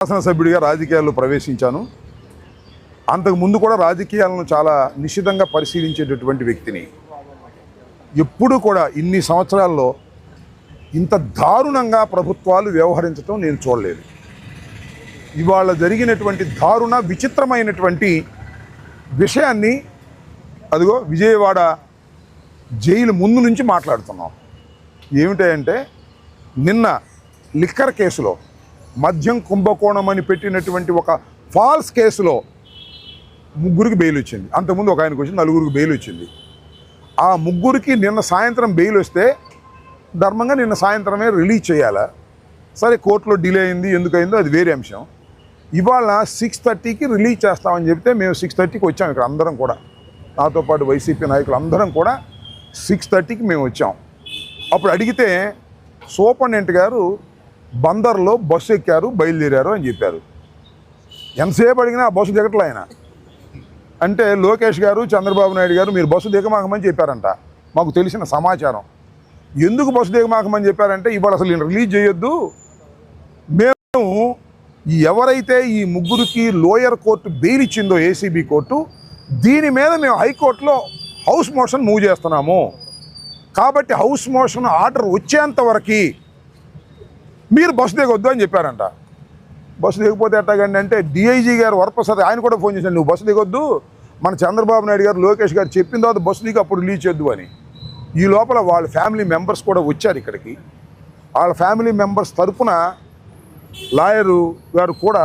శాసనసభ్యుడిగా రాజకీయాల్లో ప్రవేశించాను. అంతకు ముందు కూడా రాజకీయాలను చాలా నిశ్చితంగా పరిశీలించేటటువంటి వ్యక్తిని. ఎప్పుడు కూడా ఇన్ని సంవత్సరాల్లో ఇంత దారుణంగా ప్రభుత్వాలు వ్యవహరించడం నేను చూడలేదు. ఇవాళ జరిగినటువంటి దారుణ విచిత్రమైనటువంటి విషయాన్ని అదిగో విజయవాడ జైలు ముందు నుంచి మాట్లాడుతున్నాం. ఏమిటంటే నిన్న లిక్కర్ కేసులో మద్యం కుంభకోణం అని పెట్టినటువంటి ఒక ఫాల్స్ కేసులో ముగ్గురికి బెయిల్ వచ్చింది. అంతకుముందు ఒక ఆయనకు వచ్చింది నలుగురికి బెయిల్ వచ్చింది. ఆ ముగ్గురికి నిన్న సాయంత్రం బెయిల్ వస్తే ధర్మంగా నిన్న సాయంత్రమే రిలీజ్ చేయాలా? సరే కోర్టులో డిలే అయింది ఎందుకైందో అది వేరే అంశం. ఇవాళ సిక్స్ థర్టీకి రిలీజ్ చేస్తామని చెప్తే మేము సిక్స్ థర్టీకి వచ్చాం ఇక్కడ అందరం కూడా. నాతో పాటు వైసీపీ నాయకులు అందరం కూడా సిక్స్ థర్టీకి మేము వచ్చాం. అప్పుడు అడిగితే సూపరింటెండెంట్ గారు బందర్లో బస్సు ఎక్కారు బయలుదేరారు అని చెప్పారు. ఎంతసేపు అడిగినా ఆ బస్సు దిగట్లే ఆయన. అంటే లోకేష్ గారు చంద్రబాబు నాయుడు గారు మీరు బస్సు దిగమాకమని చెప్పారంట. మాకు తెలిసిన సమాచారం. ఎందుకు బస్సు దిగమాకమని చెప్పారంటే ఇవాళ అసలు ఈయన రిలీజ్ చేయొద్దు. మేము ఎవరైతే ఈ ముగ్గురికి లోయర్ కోర్టు బెయిల్ ఇచ్చిందో ఏసీబీ కోర్టు దీని మీద మేము హైకోర్టులో హౌస్ మోషన్ మూవ్ చేస్తున్నాము. కాబట్టి హౌస్ మోషన్ ఆర్డర్ వచ్చేంత వరకు మీరు బస్సు దిగొద్దు అని చెప్పారంట. బస్సు దిగిపోతే ఎట్టాగండి అంటే డిఐజీ గారు వరప్రసాద్ ఆయన కూడా ఫోన్ చేశాను నువ్వు బస్సు దిగొద్దు మన చంద్రబాబు నాయుడు గారు లోకేష్ గారు చెప్పిన తర్వాత బస్సు దిగి అప్పుడు రిలీజ్ చేద్దు అని. ఈ లోపల వాళ్ళ ఫ్యామిలీ మెంబర్స్ కూడా వచ్చారు ఇక్కడికి. వాళ్ళ ఫ్యామిలీ మెంబర్స్ తరఫున లాయరు గారు కూడా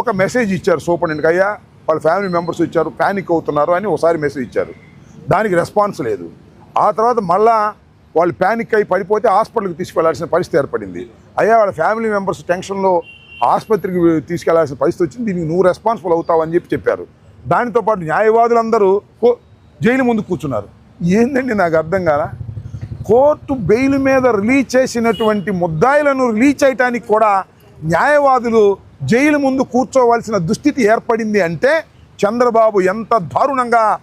ఒక మెసేజ్ ఇచ్చారు సూపరింటెండెంట్కి. అయ్యా వాళ్ళ ఫ్యామిలీ మెంబర్స్ వచ్చారు ప్యానిక్ అవుతున్నారు అని ఒకసారి మెసేజ్ ఇచ్చారు. దానికి రెస్పాన్స్ లేదు. ఆ తర్వాత మళ్ళా వాళ్ళు ప్యానిక్ అయి పడిపోతే హాస్పిటల్కి తీసుకెళ్ళాల్సిన పరిస్థితి ఏర్పడింది. అయ్యా వాళ్ళ ఫ్యామిలీ మెంబర్స్ టెన్షన్లో ఆసుపత్రికి తీసుకెళ్ళాల్సిన పరిస్థితి వచ్చింది. దీనికి నువ్వు రెస్పాన్సిబుల్ అవుతావు అని చెప్పి చెప్పారు. దానితో పాటు న్యాయవాదులందరూ కో- జైలు ముందు కూర్చున్నారు. ఏందండి నాకు అర్థం కాదా కోర్టు బెయిల్ మీద రిలీజ్ చేసినటువంటి ముద్దాయిలను రిలీజ్ చేయడానికి కూడా న్యాయవాదులు జైలు ముందు కూర్చోవలసిన దుస్థితి ఏర్పడింది అంటే చంద్రబాబు ఎంత దారుణంగా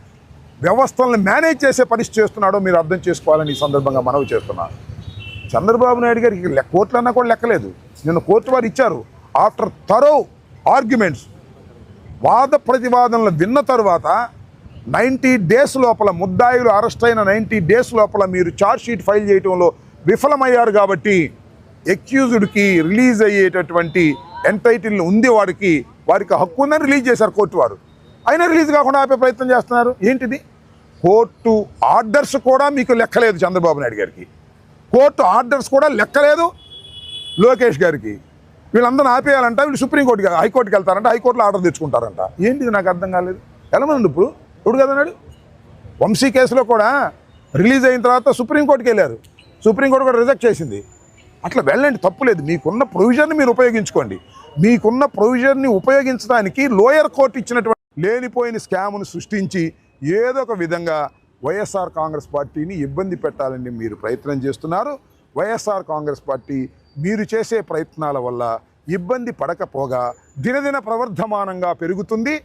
వ్యవస్థలను మేనేజ్ చేసే పరిస్థితి చేస్తున్నాడో మీరు అర్థం చేసుకోవాలని ఈ సందర్భంగా మనవి చేస్తున్నాను చంద్రబాబు నాయుడు గారికి లెక్క కోర్టులన్నా కూడా లెక్కలేదు. నిన్న కోర్టు వారు ఇచ్చారు. After thorough arguments. వాద ప్రతివాదనలు విన్న తరువాత నైంటీ డేస్ లోపల ముద్దాయిలు అరెస్ట్ అయిన నైంటీ డేస్ లోపల మీరు ఛార్జ్ షీట్ ఫైల్ చేయడంలో విఫలమయ్యారు కాబట్టి ఎక్యూజ్డ్కి రిలీజ్ అయ్యేటటువంటి ఎంటైటిల్ ఉంది వాడికి వారికి హక్కు ఉందని రిలీజ్ చేశారు కోర్టు వారు. అయినా రిలీజ్ కాకుండా ఆపే ప్రయత్నం చేస్తున్నారు. ఏంటిది? కోర్టు ఆర్డర్స్ కూడా మీకు లెక్కలేదు చంద్రబాబు నాయుడు గారికి. కోర్టు ఆర్డర్స్ కూడా లెక్కలేదు లోకేష్ గారికి. వీళ్ళందరూ ఆపేయాలంట వీళ్ళు సుప్రీంకోర్టుకి హైకోర్టుకి వెళ్తారంట హైకోర్టులో ఆర్డర్ తెచ్చుకుంటారంట. ఏంటిది నాకు అర్థం కాలేదు. వెళ్ళమనండి ఇప్పుడు? ఇప్పుడు కదన్నాడు వంశీ కేసులో కూడా రిలీజ్ అయిన తర్వాత సుప్రీంకోర్టుకి వెళ్ళారు. సుప్రీంకోర్టు కూడా రిజెక్ట్ చేసింది. అట్లా వెళ్ళండి తప్పులేదు మీకున్న ప్రొవిజన్ని మీరు ఉపయోగించుకోండి. మీకున్న ప్రొవిజన్ని ఉపయోగించడానికి లోయర్ కోర్టు ఇచ్చినటువంటి లేనిపోయిన స్కామ్ను సృష్టించి ఏదో ఒక విధంగా వైఎస్ఆర్ కాంగ్రెస్ పార్టీని ఇబ్బంది పెట్టాలని మీరు ప్రయత్నం చేస్తున్నారు. వైఎస్ఆర్ కాంగ్రెస్ పార్టీ మీరు చేసే ప్రయత్నాల వల్ల ఇబ్బంది పడకపోగా దినదిన ప్రవర్ధమానంగా పెరుగుతుంది.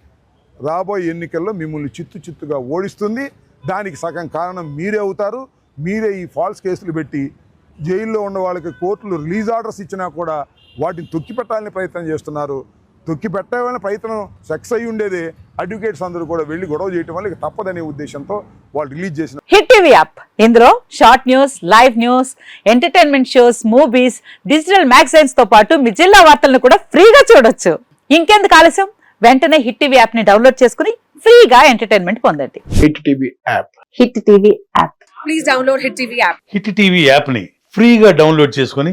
రాబోయే ఎన్నికల్లో మిమ్మల్ని చిత్తు చిత్తుగా ఓడిస్తుంది. దానికి సగం కారణం మీరే అవుతారు. మీరే ఈ ఫాల్స్ కేసులు పెట్టి జైల్లో ఉన్న వాళ్ళకి కోర్టులు రిలీజ్ ఆర్డర్స్ ఇచ్చినా కూడా వాటిని తొక్కిపెట్టాలని ప్రయత్నం చేస్తున్నారు. తొక్కిపెట్టాలని ప్రయత్నం సక్సెస్ అయ్యి ఉండేదే. అడ్వకేట్స్ అందరూ కూడా వెళ్ళి గొడవ చేయటం వల్ల తప్పదనే ఉద్దేశంతో వాళ్ళు రిలీజ్ చేసిన హిట్ టీవీ యాప్. ఇందులో short news live news entertainment shows movies digital మ్యాగజైన్స్తో పాటు మీ జిల్లా వార్తలను కూడా ఫ్రీగా చూడొచ్చు. ఇంకెందుకు ఆలస్యం? వెంటనే హిట్ టీవీ యాప్ని డౌన్లోడ్ చేసుకుని ఫ్రీగా ఎంటర్టైన్మెంట్ పొందండి. Hit TV app. Hit TV app. Please download Hit TV app. Hit TV యాప్ని ఫ్రీగా డౌన్లోడ్ చేసుకొని